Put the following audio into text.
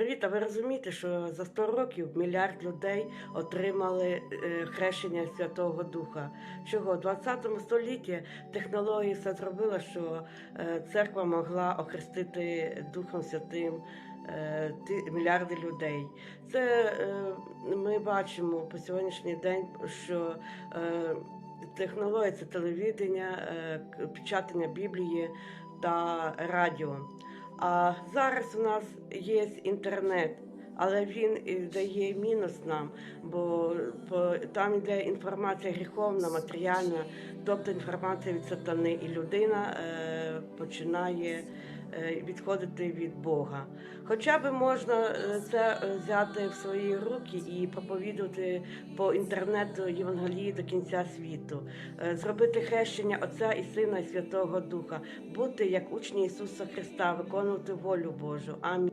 Привіт, а ви розумієте, що за 100 років мільярд людей отримали е, хрещення Святого Духа? Чого? В 20 столітті технології все зробила, що е, церква могла охрестити Духом Святим е, мільярди людей. Це ми бачимо по сьогоднішній день, що технологія це телевідення, печатання Біблії та радіо. А зараз у нас є інтернет, але він дає мінус нам, бо там йде інформація гріховна, матеріальна, тобто інформація від сатани, і людина е, починає відходити від Бога. Хоча би можна е, це е, взяти в свої руки і проповідувати по інтернету Євангелії до кінця світу, Е, зробити хрещення Отця і Сина і Святого Духа, бути як учні Ісуса Христа, виконувати волю Божу. Амінь.